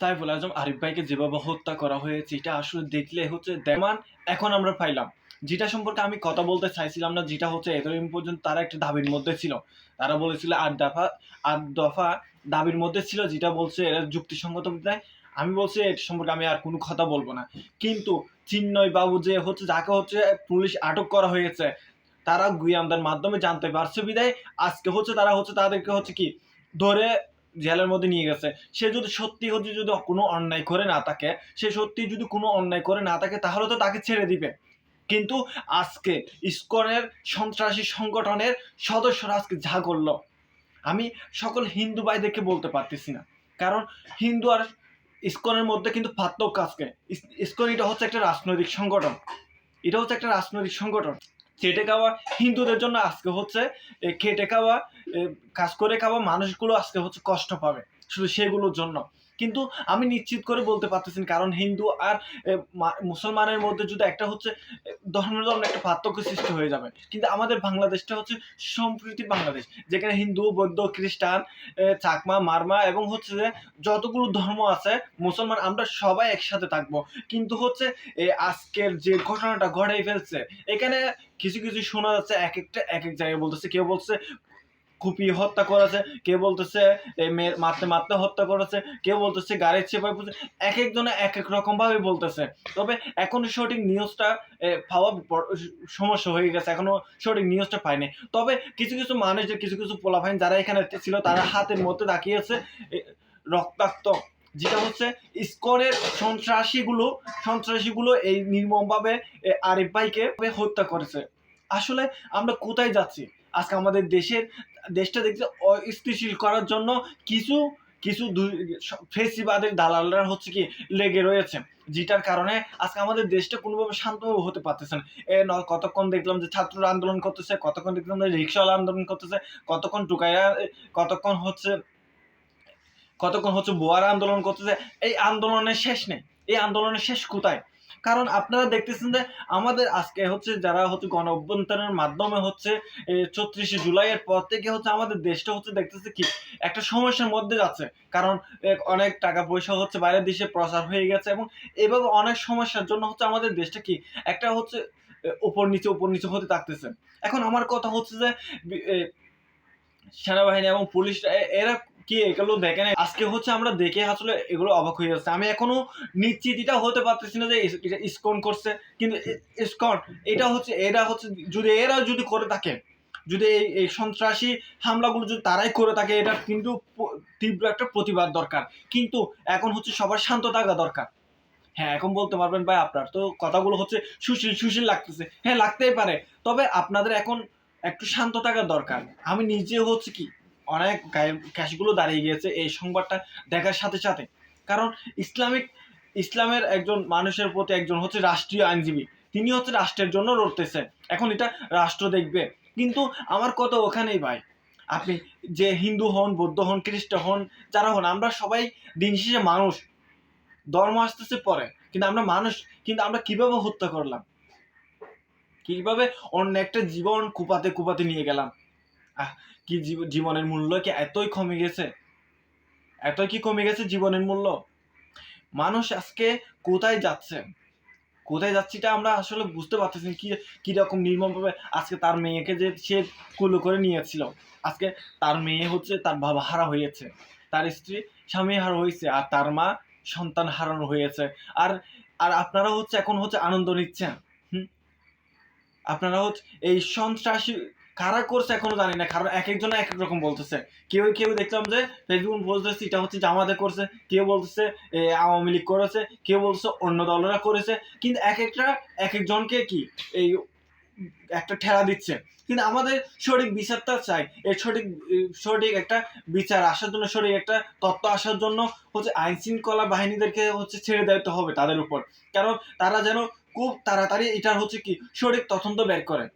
সাইফুল আজম আরিফ ভাইকে যেভাবে হত্যা করা হয়েছে, এটা আসলে দেখলে হচ্ছে দেমান এখন আমরা পাইলাম। যেটা সম্পর্কে আমি কথা বলতে চাইছিলাম না, যেটা হচ্ছে এতদিন পর্যন্ত তারা একটা দাবির মধ্যে ছিল। তারা বলেছিল আট দফা আট দফা দাবির মধ্যে ছিল, যেটা বলছে এরা যুক্তিসঙ্গত আমি বলছি এর সম্পর্কে আমি আর কোনো কথা বলব না। কিন্তু চিন্ময় বাবু যে হচ্ছে, যাকে হচ্ছে পুলিশ আটক করা হয়েছে, তারা গুয়ামদার মাধ্যমে জানতে পারছে বিদায়। আজকে হচ্ছে তারা হচ্ছে তাদেরকে হচ্ছে কি ধরে জেলের মধ্যে নিয়ে গেছে। সে যদি সত্যি হচ্ছে যদি কোনো অন্যায় করে না থাকে, সে সত্যি যদি কোনো অন্যায় করে না থাকে, তাহলে তো তাকে ছেড়ে দিবে। কিন্তু আজকে ইস্কনের সন্ত্রাসী সংগঠনের সদস্যরা আজকে যা করল, আমি সকল হিন্দু ভাইদেরকে বলতে পারতেছি না। কারণ হিন্দু আর ইস্কনের মধ্যে কিন্তু পার্থক্য আজকে। ইস্কন এটা হচ্ছে একটা রাজনৈতিক সংগঠন। এটা হচ্ছে একটা রাজনৈতিক সংগঠন। খেটে খাওয়া, হিন্দুদের জন্য আজকে হচ্ছে খেটে খাওয়া কাজ করে খাওয়া মানুষগুলো আজকে হচ্ছে কষ্ট পাবে, শুধু সেগুলোর জন্য। কিন্তু আমি নিশ্চিত করে বলতে পারতেছি কারণ হিন্দু আর মুসলমানের মধ্যে যদি একটা হচ্ছে ধর্মের ধর্ম একটা পার্থক্য সৃষ্টি হয়ে যাবে। কিন্তু আমাদের বাংলাদেশটা হচ্ছে সম্প্রীতি বাংলাদেশ, যেখানে হিন্দু, বৌদ্ধ, খ্রিস্টান চাকমা, মারমা এবং হচ্ছে যে যতগুলো ধর্ম আছে, মুসলমান আমরা সবাই একসাথে থাকব। কিন্তু হচ্ছে আজকের যে ঘটনাটা ঘটাই ফেলছে, এখানে কিছু কিছু শোনা যাচ্ছে, এক একটা, এক এক জায়গায় বলতেছে, কেউ বলছে কুপিয়ে হত্যা করেছে কেউ বলতেছে মারতে মারতে হত্যা করেছে কেউ বলতেছে গাড়ির চেপায় পড়ছে এক একজনে এক এক রকম ভাবে বলতেছে। তবে এখনও সঠিক নিউজটা পাওয়া সমস্যা হয়ে গেছে, এখনও সঠিক নিউজটা পাইনি। তবে কিছু কিছু মানুষ কিছু কিছু পোলাফাইন যারা এখানে ছিল, তারা হাতের মধ্যে তাকিয়েছে রক্তাক্ত। যেটা হচ্ছে, ইস্কনের সন্ত্রাসীগুলো সন্ত্রাসীগুলো এই নির্মমভাবে আরিফ ভাইকে হত্যা করেছে। আসলে আমরা কোথায় যাচ্ছি? আজকে আমাদের দেশের দেশটা দেখতে অস্থিতিশীল করার জন্য কিছু কিছু ফেসিবাদের দালালরা হচ্ছে কি লেগে রয়েছে, যেটার কারণে আজকে আমাদের দেশটা কোনোভাবে শান্তভাবে হতে পারতেছে না। এ কতক্ষণ দেখলাম যে ছাত্ররা আন্দোলন করতেছে, কতক্ষণ দেখলাম যে রিক্সাওয়ালা আন্দোলন করতেছে, কতক্ষণ টুকাইয়া কতক্ষণ হচ্ছে কতক্ষণ হচ্ছে বোয়ার আন্দোলন করতেছে, এই আন্দোলনের শেষ নেই। এই আন্দোলনের শেষ কোথায়? কারণ আপনারা দেখতেছেন যে আমাদের আজকে হচ্ছে যারা হচ্ছে গণ অভ্যন্তরের মাধ্যমে হচ্ছে চৌত্রিশে জুলাইয়ের পর থেকে হচ্ছে আমাদের দেশটা হচ্ছে দেখতেছে কি একটা সমস্যার মধ্যে যাচ্ছে। কারণ অনেক টাকা পয়সা হচ্ছে বাইরের দেশে প্রচার হয়ে গেছে এবং এভাবে অনেক সমস্যার জন্য হচ্ছে আমাদের দেশটা কি একটা হচ্ছে এ, উপর নিচে উপর নিচে হতে থাকতেছে। এখন আমার কথা হচ্ছে যে সেনাবাহিনী এবং পুলিশ এরা কি? এগুলো দেখে না আজকে হচ্ছে আমরা দেখে আসলে এগুলো অবাক হয়ে যাচ্ছে। আমি এখনও নিশ্চিত এটা হতে পারতেছি না যে এটা ইসকন করছে। কিন্তু ইসকন, এটা হচ্ছে, এরা হচ্ছে, যদি এরা যদি করে থাকে, যদি এই এই সন্ত্রাসী হামলাগুলো যদি তারাই করে থাকে, এটা কিন্তু তীব্র একটা প্রতিবাদ দরকার। কিন্তু এখন হচ্ছে সবার শান্ত থাকা দরকার। হ্যাঁ এখন বলতে পারবেন ভাই আপনার তো কথাগুলো হচ্ছে সুশীল সুশীল লাগতেছে। হ্যাঁ লাগতেই পারে। তবে আপনাদের এখন একটু শান্ত থাকা দরকার। আমি নিজে হচ্ছে কি অনেক ক্যাশগুলো দাঁড়িয়ে গিয়েছে এই সংবাদটা দেখার সাথে সাথে। কারণ ইসলামিক, ইসলামের একজন মানুষের প্রতি একজন হচ্ছে রাষ্ট্রীয় আইনজীবী। তিনি হচ্ছে রাষ্ট্রের জন্য লড়তেছে এখন এটা রাষ্ট্র দেখবে। কিন্তু আমার কত ওখানেই ভাই, আপনি যে হিন্দু হন, বৌদ্ধ হন, খ্রিস্ট হন, যারা হন, আমরা সবাই দিন শেষে মানুষ। ধর্ম আসতেছে পরে, কিন্তু আমরা মানুষ, কিন্তু আমরা কীভাবে হত্যা করলাম? কীভাবে অন্য একটা জীবন কুপাতে কুপাতে নিয়ে গেলাম? আহ, কি জীব- জীবনের মূল্য কি এতই কমে গেছে? এতই কি কমে গেছে জীবনের মূল্য? মানুষ আজকে কোথায় যাচ্ছে? কোথায় যাচ্ছিটা আমরা আসলে বুঝতে পারতেছি কি কীরকম নির্মমভাবে আজকে তার মেয়েকে যে সে কুলো করে নিয়েছিল। আজকে তার মেয়ে হচ্ছে তার বাবা হারা হয়েছে। তার স্ত্রী স্বামী হারা হয়েছে আর তার মা সন্তান হারানো হয়েছে। আর আর আপনারা হচ্ছে এখন হচ্ছে আনন্দ নিচ্ছেন আপনারা হচ্ছে এই সন্ত্রাসী কারা করছে এখনও জানি না, কারণ এক একজন এক এক রকম বলতেছে। কেউ কেউ দেখলাম যে ফেসবুক বলতেছে, এটা হচ্ছে জামাতে করছে, কেউ বলতেছে আওয়ামী লীগ করেছে, কেউ বলছে অন্য দলরা করেছে, কিন্তু এক একটা এক একজনকে কি এই একটা ঠেলা দিচ্ছে। কিন্তু আমাদের সঠিক বিচারটা চাই এই সঠিক সঠিক একটা বিচার আসার জন্য, সঠিক একটা তত্ত্ব আসার জন্য হচ্ছে আইন শৃঙ্খলা বাহিনীদেরকে হচ্ছে ছেড়ে দিতে হবে তাদের উপর। কারণ তারা যেন খুব তাড়াতাড়ি এটার হচ্ছে কি সঠিক তদন্ত বের করে।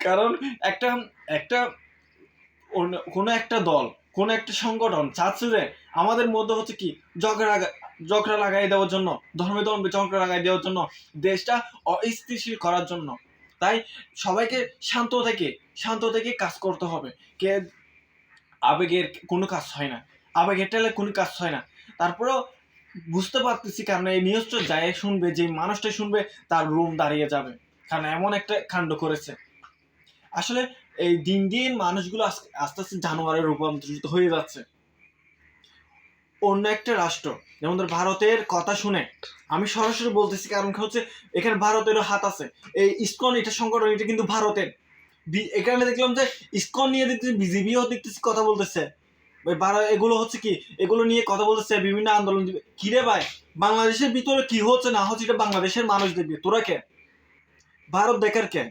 কারণ একটা একটা কোনো একটা দল, কোনো একটা সংগঠন চাচ্ছে যে আমাদের মধ্যে হচ্ছে কি, ঝগড়া ঝগড়া লাগাই দেওয়ার জন্য ধর্মে ধর্মে ঝগড়া লাগাই দেওয়ার জন্য, দেশটা অস্থিতিশীল করার জন্য। তাই সবাইকে শান্ত থেকে শান্ত থেকে কাজ করতে হবে। কে আবেগের কোনো কাজ হয় না, আবেগের টেলে কোনো কাজ হয় না। তারপরেও বুঝতে পারতেছি কারণ এই নিউজটা যায়, শুনবে যে মানুষটা শুনবে, তার রুম দাঁড়িয়ে যাবে। কারণ এমন একটা কাণ্ড করেছে। আসলে এই দিন দিন মানুষগুলো আস্তে আস্তে জানোয়ারে রূপান্তরিত হয়ে যাচ্ছে। অন্য একটা রাষ্ট্র, যেমন ধর ভারতের কথা শুনে, আমি সরাসরি বলতেছি কারণ হচ্ছে, এখানে ভারতেরও হাত আছে। এই ইসকন এটা সংগঠন, এটা কিন্তু ভারতের। এখানে দেখলাম যে ইসকন নিয়ে দেখতেছি বিজেপিও দেখতেছি, কথা বলতেছে। এগুলো হচ্ছে কি, এগুলো নিয়ে কথা বলতেছে, বিভিন্ন আন্দোলন দিবে। কি রে ভাই? বাংলাদেশের ভিতরে কি হচ্ছে না হচ্ছে, এটা বাংলাদেশের মানুষ দেখবে। তোরা কে? ভারত দেখার কে?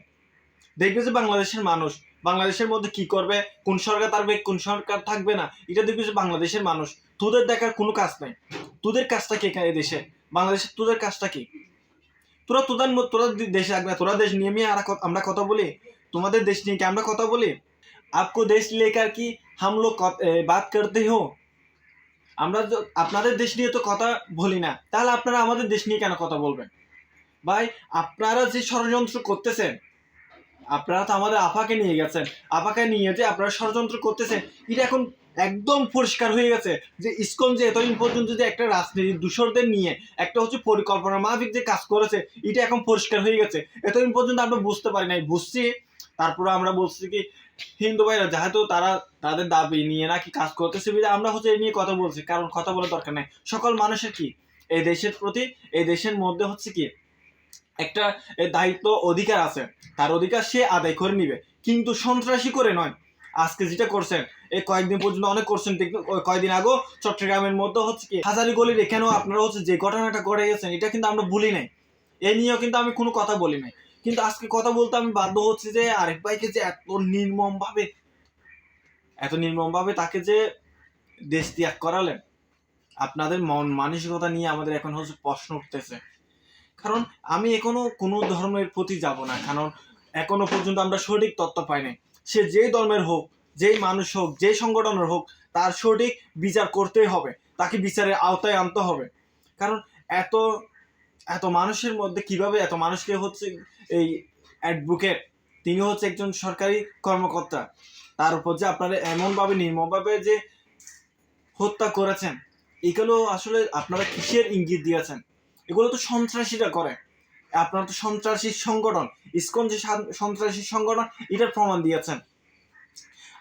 দেখবে যে বাংলাদেশের মানুষ, বাংলাদেশের মধ্যে কি করবে, কোন সরকার থাকবে কোন সরকার থাকবে না, এটা দেখবে যে বাংলাদেশের মানুষ। তোদের দেখার কোনো কাজ নাই। তোদের কাজটা কে এ দেশে? বাংলাদেশের তোদের কাজটা কি? তোরা তোদের তোরা দেশে আসবে তোরা দেশ নিয়ে নিয়ে আমরা কথা বলি? তোমাদের দেশ নিয়ে কি আমরা কথা বলি? আপকো দেশ লেকার কি হামলো বাদ বাত করতে হো? আমরা তো আপনাদের দেশ নিয়ে তো কথা বলি না। তাহলে আপনারা আমাদের দেশ নিয়ে কেন কথা বলবেন? ভাই, আপনারা যে ষড়যন্ত্র করতেছেন আপনারা তো আমাদের আপাকে নিয়ে গেছেন। আপাকে নিয়ে যে আপনারা ষড়যন্ত্র করতেছেন, এটা এখন একদম পরিষ্কার হয়ে গেছে যে ইসকন যে এতদিন পর্যন্ত যে একটা রাজনীতি দূষরদের নিয়ে, একটা হচ্ছে পরিকল্পনা মাফিক যে কাজ করেছে, এটা এখন পরিষ্কার হয়ে গেছে। এতদিন পর্যন্ত আমরা বুঝতে পারি নাই, বুঝছি। তারপরে আমরা বলছি কি, হিন্দু ভাইরা যেহেতু তারা তাদের দাবি নিয়ে নাকি কাজ করতেছে আমরা হচ্ছে এই নিয়ে কথা বলছি, কারণ কথা বলার দরকার নাই। সকল মানুষের কি? এই দেশের প্রতি, এই দেশের মধ্যে হচ্ছে কি একটা দায়িত্ব, অধিকার আছে। তার অধিকার সে আদায় করে নিবে। কিন্তু সন্ত্রাসী করে নয়। আজকে যেটা করছেন এই কয়েকদিন পর্যন্ত অনেক করছেন কয়েকদিন আগেও চট্টগ্রামের মধ্যে হচ্ছে কি, হাজারি গলির এখানেও আপনারা হচ্ছে যে ঘটনাটা ঘটে গেছেন, এটা কিন্তু আমরা ভুলি নাই। এ নিয়েও কিন্তু আমি কোনো কথা বলি নাই। কিন্তু আজকে কথা বলতে আমি বাধ্য হচ্ছি যে আরেক ভাইকে যে এত নির্মম ভাবে এত নির্মম ভাবে তাকে যে দেশ ত্যাগ করালেন, আপনাদের মন মানসিকতা নিয়ে আমাদের এখন হচ্ছে প্রশ্ন উঠতেছে। কারণ আমি এখনও কোনো ধর্মের প্রতি যাব না, কারণ এখনও পর্যন্ত আমরা সঠিক তত্ত্ব পাই নাই। সে যেই ধর্মের হোক, যেই মানুষ হোক, যেই সংগঠনের হোক, তার সঠিক বিচার করতেই হবে, তাকে বিচারের আওতায় আনতে হবে। কারণ এত এত মানুষের মধ্যে কীভাবে এত মানুষকে হচ্ছে এই অ্যাডভোকেট, তিনি হচ্ছে একজন সরকারি কর্মকর্তা, তার উপর যে আপনারা এমনভাবে নির্মমভাবে যে হত্যা করেছেন, এগুলো আসলে আপনারা কিসের ইঙ্গিত দিয়েছেন? এগুলো তো সন্ত্রাসীরা করে। আপনারা তো সন্ত্রাসী সংগঠন। ইসকন যে সন্ত্রাসী সংগঠন, এটার প্রমাণ দিয়েছেন।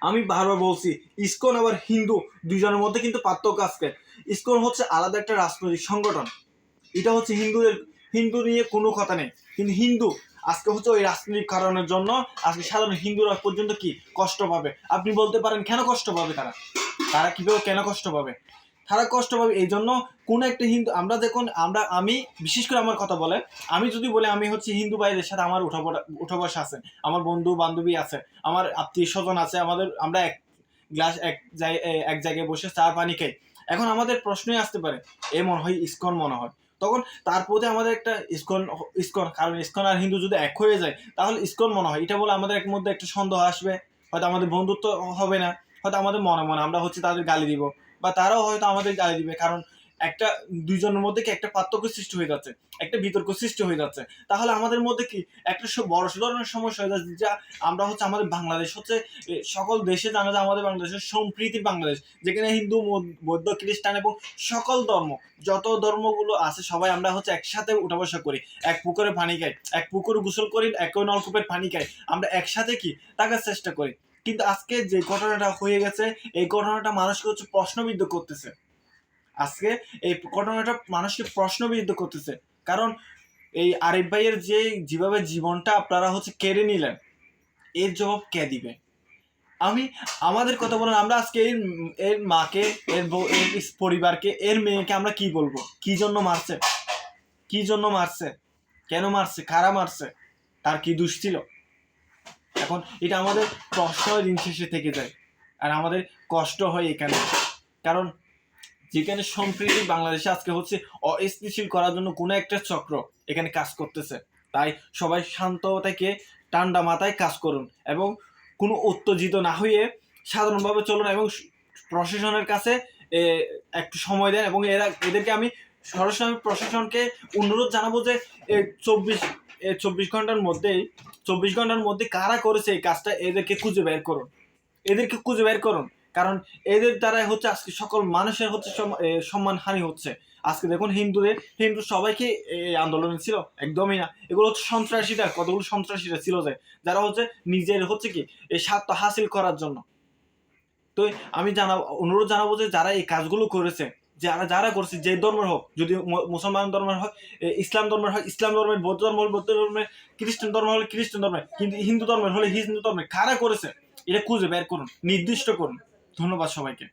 আমি বারবার বলছি, ইসকন আবার হিন্দু, দুজনের মধ্যে কিন্তু পার্থক্য আছে। ইসকন হচ্ছে আলাদা একটা রাজনৈতিক সংগঠন। এটা হচ্ছে হিন্দুদের হিন্দু নিয়ে কোনো কথা নেই। কিন্তু হিন্দু, আজকে হচ্ছে ওই রাজনৈতিক কারণের জন্য আজকে সাধারণ হিন্দুরা পর্যন্ত কি কষ্ট পাবে? আপনি বলতে পারেন, কেন কষ্ট পাবে তারা? তারা কীভাবে কেন কষ্ট পাবে? তারা কষ্ট পাবে এই জন্য কোন একটা হিন্দু, আমরা দেখুন, আমরা, আমি, বিশেষ করে আমার কথা বলে আমি যদি বলে আমি হচ্ছে হিন্দু ভাইদের সাথে আমার উঠা উঠা বসা আছে, আমার বন্ধু বান্ধবী আছে, আমার আত্মীয় স্বজন আছে, আমাদের, আমরা এক গ্লাস, এক এক জায়গায় বসে চা, পানি খাই। এখন আমাদের প্রশ্নই আসতে পারে, এ মনে হয় ইসকন মনে হয়। তখন তার প্রতি আমাদের একটা ইসকন, ইস্কন, কারণ ইসকন আর হিন্দু যদি এক হয়ে যায়, তাহলে ইসকন মনে হয়। এটা বলে আমাদের এক মধ্যে একটা সন্দেহ আসবে, হয়তো আমাদের বন্ধুত্ব হবে না, হয়তো আমাদের মনে মনে আমরা হচ্ছে তাদের গালি দিব। বা তারাও হয়তো আমাদের গালি দিবে, কারণ একটা দুইজনের মধ্যে কি একটা পার্থক্য সৃষ্টি হয়ে যাচ্ছে, একটা বিতর্ক সৃষ্টি হয়ে যাচ্ছে। তাহলে আমাদের মধ্যে কি একটা বড় ধরনের সমস্যা হয়ে যাচ্ছে যা আমরা হচ্ছে আমাদের বাংলাদেশ হচ্ছে সকল দেশে জানা যায় আমাদের বাংলাদেশের সম্প্রীতির বাংলাদেশ, যেখানে হিন্দু বৌদ্ধ, খ্রিস্টান এবং সকল ধর্ম, যত ধর্মগুলো আছে সবাই আমরা হচ্ছে একসাথে উঠা বসা করি। এক পুকুরে পানি খাই, এক পুকুরে গোসল করি একই নলকূপের পানি খাই, আমরা একসাথে কি থাকার চেষ্টা করি। কিন্তু আজকে যে ঘটনাটা হয়ে গেছে, এই ঘটনাটা মানুষকে হচ্ছে প্রশ্নবিদ্ধ করতেছে। আজকে এই ঘটনাটা মানুষকে প্রশ্নবিদ্ধ করতেছে। কারণ এই আরিফ ভাইয়ের যে যেভাবে জীবনটা আপনারা হচ্ছে কেড়ে নিলেন, এর জবাব কে দিবে? আমি, আমাদের কথা বলেন, আমরা আজকে এর এর মাকে, এর বউ, এর পরিবারকে, এর মেয়েকে আমরা কি বলব? কি জন্য মারছে? কি জন্য মারছে? কেন মারছে? কারা মারছে? তার কি দোষ ছিল? এখন এটা আমাদের প্রশ্ন দিন শেষে থেকে যায়। আর আমাদের কষ্ট হয় এখানে। কারণ যেখানে সম্প্রীতি বাংলাদেশে আজকে হচ্ছে অস্থিতিশীল করার জন্য কোনো একটা চক্র এখানে কাজ করতেছে। তাই সবাই শান্ত থেকে ঠান্ডা মাথায় কাজ করুন এবং কোনো উত্তেজিত না হয়ে সাধারণভাবে চলুন এবং প্রশাসনের কাছে একটু সময় দেন এবং এরা, এদেরকে আমি সরাসরি প্রশাসনকে অনুরোধ জানাব যে চব্বিশ চব্বিশ ঘণ্টার মধ্যেই, চব্বিশ ঘণ্টার মধ্যে কারা করেছে এই কাজটা, এদেরকে খুঁজে বের করুন। এদেরকে খুঁজে বের করুন, কারণ এদের দ্বারাই হচ্ছে আজকে সকল মানুষের হচ্ছে সম্মান হানি হচ্ছে। আজকে দেখুন হিন্দুদের, হিন্দু সবাইকে এই আন্দোলনে ছিল, একদমই না। এগুলো হচ্ছে সন্ত্রাসীরা, কতগুলো সন্ত্রাসীরা ছিল যে, যারা হচ্ছে নিজের হচ্ছে কি, এই স্বার্থ হাসিল করার জন্য। তো আমি জানাব, অনুরোধ জানাব যে যারা এই কাজগুলো করেছে যারা যারা করছে, যে ধর্মের হোক, যদি মুসলমান ধর্মের হয় ইসলাম ধর্মের হয়, ইসলাম ধর্মের, বৌদ্ধ ধর্ম হলে বৌদ্ধ ধর্মে, খ্রিস্টান ধর্ম হলে খ্রিস্টান ধর্মে কিন্তু হিন্দু ধর্মের হলে হিন্দু ধর্মের কারা করেছে? এটা খুঁজে বের করুন, নির্দিষ্ট করুন। ধন্যবাদ সবাইকে।